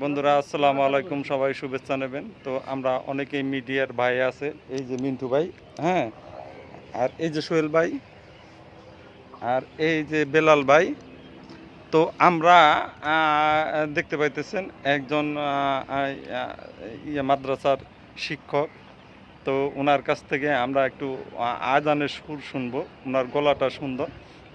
বন্ধুরা আসসালামু আলাইকুম সবাই শুভেচ্ছা নেবেন তো আমরা অনেকেই মিডিয়ার ভাই আছে এই যে মিন্টু ভাই হ্যাঁ আর এই যে সোহেল ভাই আর এই যে বেলাল ভাই তো আমরা দেখতে পাইতেছেন একজন ইয়ে মাদ্রাসার শিক্ষক তো ওনার কাছ থেকে আমরা একটু আজানের সুর শুনবো ওনার গলাটা সুন্দর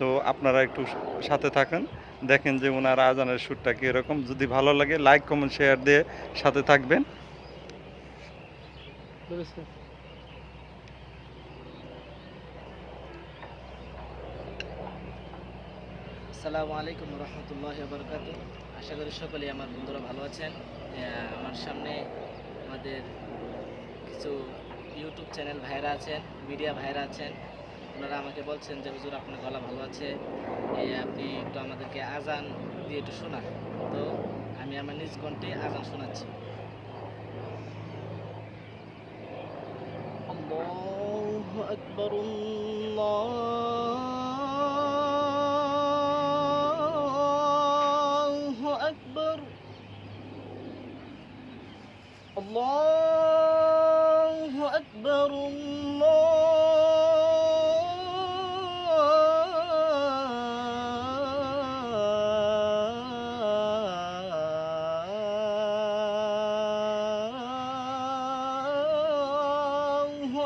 তো আপনারা একটু সাথে থাকেন দেখেন যে ওনার আজানের সুরটা কীরকম যদি ভালো লাগে লাইক কমেন্ট শেয়ার দিয়ে সাথে থাকবেন আসসালামু আলাইকুম রহমতুল্লাহ বরকাত আশা করি সকলেই আমার বন্ধুরা ভালো আছেন আমার সামনে আমাদের কিছু ইউটিউব চ্যানেল ভাইরা আছেন মিডিয়া ভাইরা আছেন আপনারা আমাকে বলছেন যে হুজুর আপনার গলা ভালো আছে আপনি একটু আমাদেরকে আজান দিয়ে একটু শোনান তো আমি আমার নিজ কণ্ঠে আজান শোনাচ্ছি أكبر الله أكبر الله أكبر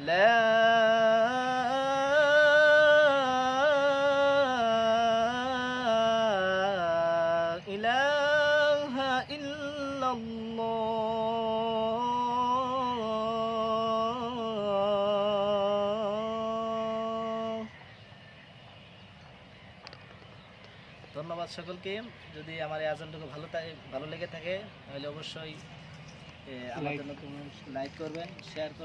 ধন্যবাদ সকলকে যদি আমার এই আজনটুকু ভালো ভালো লেগে থাকে তাহলে অবশ্যই আমার জন্য লাইক করবেন শেয়ার করবেন